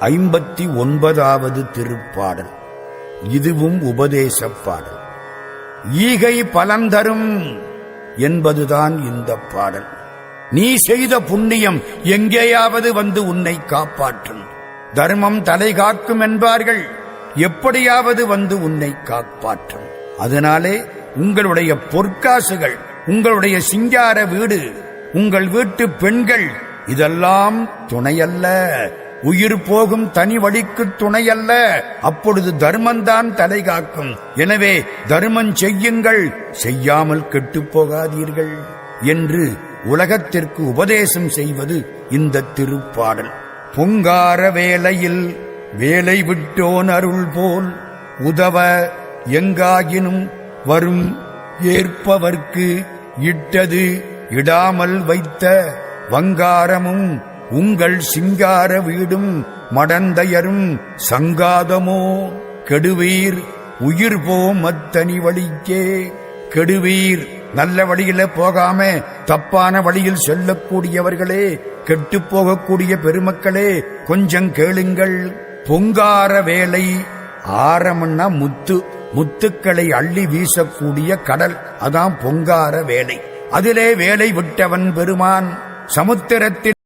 ஐம்பத்தி ஒன்பதாவது திருப்பாடல். இதுவும் உபதேச பாடல் ஈகை பலந்தரும் என்பதுதான் இந்த பாடல். நீ செய்த புண்ணியம் எங்கேயாவது வந்து உன்னை காப்பாற்றும். தர்மம் தலை காக்கும் என்பார்கள் எப்படியாவது வந்து உன்னை காப்பாற்றும். அதனாலே உங்களுடைய பொற்காசுகள் உங்களுடைய சிங்கார வீடு உங்கள் வீட்டு பெண்கள் இதெல்லாம் துணையல்ல. உயிர் போகும் தனி வழிக்கு துணையல்ல. அப்பொழுது தர்மந்தான் தலை காக்கும். எனவே தர்மம் செய்யுங்கள். செய்யாமல் கெட்டுப் போகாதீர்கள் என்று உலகத்திற்கு உபதேசம் செய்வது இந்த திருப்பாடல். பொங்கார வேலையில் வேலை விட்டோன் அருள் போல் உதவ எங்காகினும் வரும் ஏற்பவர்க்கு இட்டது இடாமல் வைத்த வங்காரமும் உங்கள் சிங்கார வீடும் மடந்தையரும் சங்காதமோ? கெடுவீர் உயிர் போம் அத்தனி வழிக்கே. கெடுவீர் நல்ல வழியில போகாம தப்பான வழியில் செல்லக்கூடியவர்களே கெட்டு போகக்கூடிய பெருமக்களே கொஞ்சம் கேளுங்கள். பொங்கார வேலை ஆரம்னா முத்து முத்துக்களை அள்ளி வீசக்கூடிய கடல் அதான் பொங்கார வேலை. அதிலே வேலை விட்டவன் பெருமான் சமுத்திரத்தில்